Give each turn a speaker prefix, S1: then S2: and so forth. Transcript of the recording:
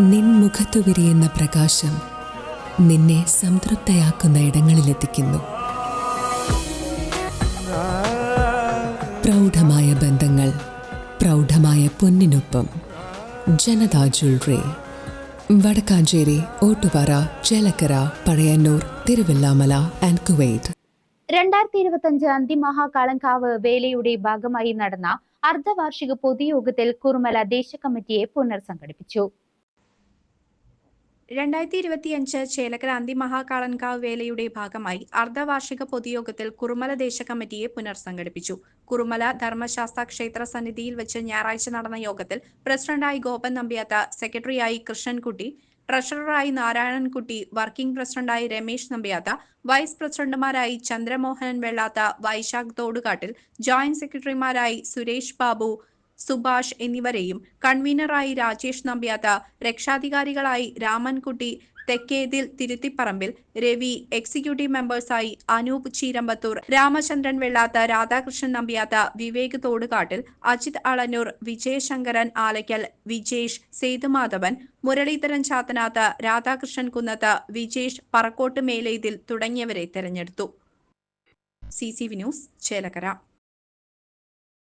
S1: നിൻ മുഖത്തു വിരിയുന്ന പ്രകാശം നിന്നെ സംതൃപ്തയാക്കുന്ന ഇടങ്ങളിലെത്തിക്കുന്നു. പ്രൗഢമായ ബന്ധങ്ങൾ പ്രൗഢമായ പൊന്നിനൊപ്പം. Janatha jewellery Vadakkanchery Ottupara Chelakkara Pazhayannur Thiruvillwamala and Kuwait
S2: രണ്ടായിരത്തി ഇരുപത്തഞ്ച് അന്തിമഹാകാളങ്കാവ് വേലയുടെ ഭാഗമായി നടന്ന അർദ്ധവാർഷിക പൊതുയോഗത്തിൽ കുറുമല ദേശ കമ്മിറ്റിയെ പുനർസംഘടിപ്പിച്ചു.
S3: രണ്ടായിരത്തി ഇരുപത്തിയഞ്ച് ചേലക്രാന്തി മഹാകാളൻകാവ് വേലയുടെ ഭാഗമായി അർദ്ധവാർഷിക പൊതുയോഗത്തിൽ കുറുമല ദേശ കമ്മിറ്റിയെ പുനർസംഘടിപ്പിച്ചു. കുറുമല ധർമ്മശാസ്ത്ര ക്ഷേത്ര സന്നിധിയിൽ വെച്ച് ഞായറാഴ്ച നടന്ന യോഗത്തിൽ പ്രസിഡന്റായി ഗോപൻ നമ്പ്യാത്ത സെക്രട്ടറിയായി കൃഷ്ണൻകുട്ടി ട്രഷററായി നാരായണൻകുട്ടി വർക്കിംഗ് പ്രസിഡന്റായി രമേശ് നമ്പ്യാത്ത വൈസ് പ്രസിഡന്റുമാരായി ചന്ദ്രമോഹനൻ വെള്ളാത്ത വൈശാഖ് തോടുകാട്ടിൽ ജോയിന്റ് സെക്രട്ടറിമാരായി സുരേഷ് ബാബു സുഭാഷ് എന്നിവരെയും കൺവീനറായി രാജേഷ് നമ്പ്യാത രക്ഷാധികാരികളായി രാമൻകുട്ടി തെക്കേതിൽ തിരുത്തിപ്പറമ്പിൽ രവി എക്സിക്യൂട്ടീവ് മെമ്പേഴ്സായി അനൂപ് ചീരമ്പത്തൂർ രാമചന്ദ്രൻ വെള്ളാത്ത രാധാകൃഷ്ണൻ നമ്പ്യാത്ത വിവേക് തോടുകാട്ടിൽ അജിത് അളന്നൂർ വിജയശങ്കരൻ ആലയ്ക്കൽ വിജേഷ് സേതുമാധവൻ മുരളീധരൻ ചാത്തനാത്ത് രാധാകൃഷ്ണൻ കുന്നത്ത് വിജേഷ് പറക്കോട്ട് മേലേതിൽ തുടങ്ങിയവരെ തെരഞ്ഞെടുത്തു. C C V news Chelakkara.